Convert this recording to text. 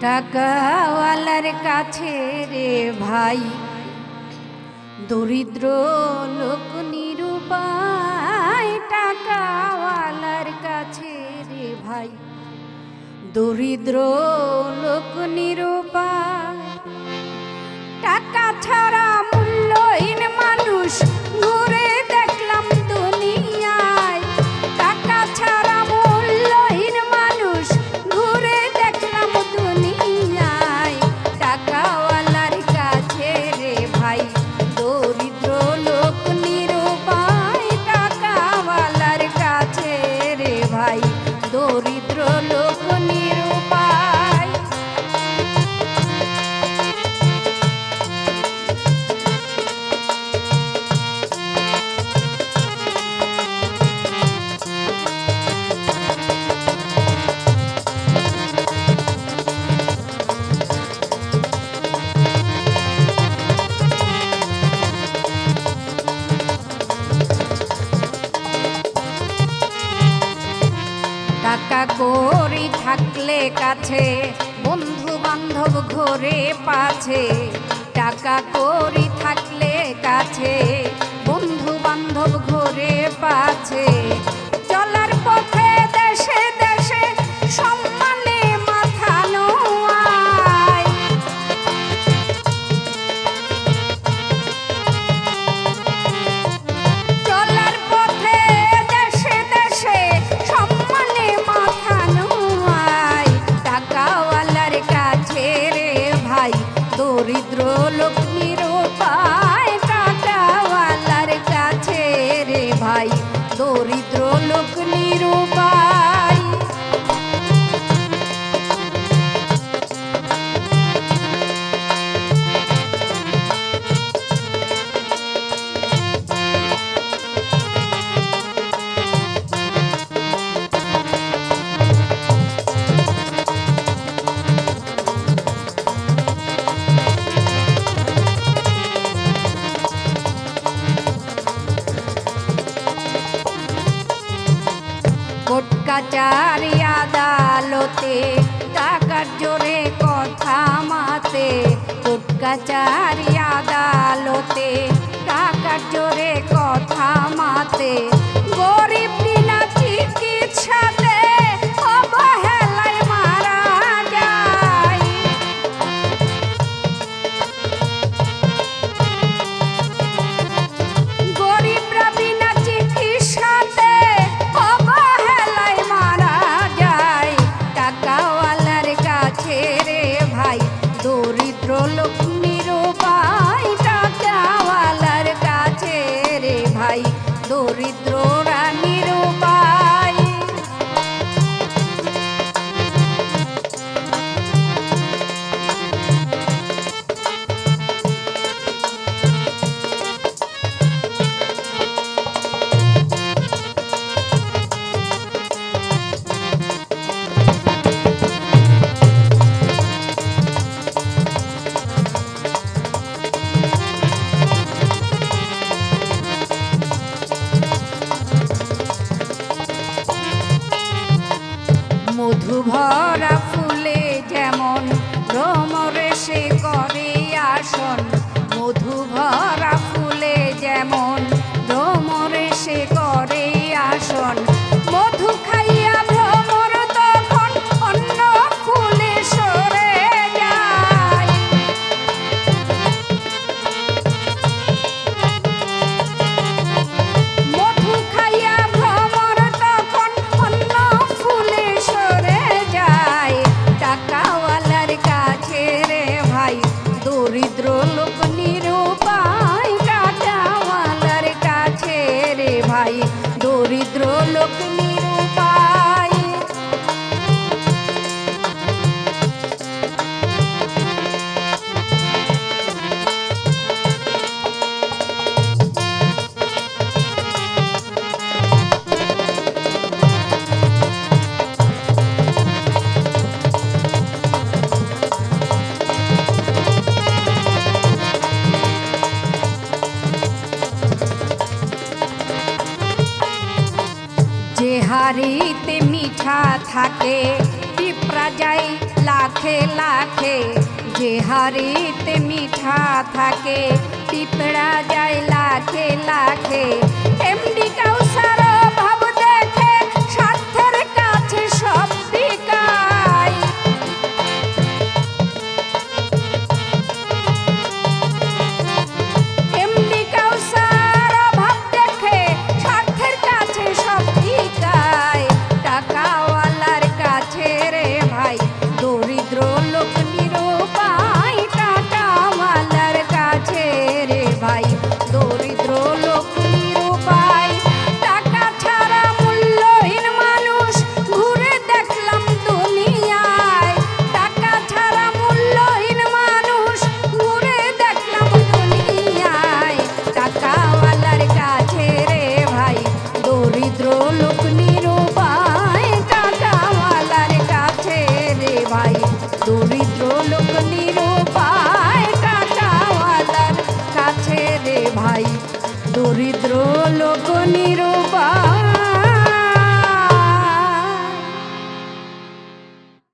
টাকাওয়ালার কাছে রে ভাই। দরিদ্র লোক নিরুপায় টাকাওয়ালার কাছে রে ভাই। দরিদ্র লোক নিরুপায় টাকা ছাড়া গেলে কাছে বন্ধু বান্ধব ঘরে পাছে টাকা করি থাকলে কাছে। কাচারিয়া দালতে টাকার জোরে কথা মাতে। কোট কাচারিয়া দা ভাই ভদ্রলোক নি বাড়িতে মিঠা থাকে, পিঁপড়া যাই লাখে লাখে। যে হাড়িতে মিঠা থাকে, পিঁপড়া যায় লাখে লাখে। এমনি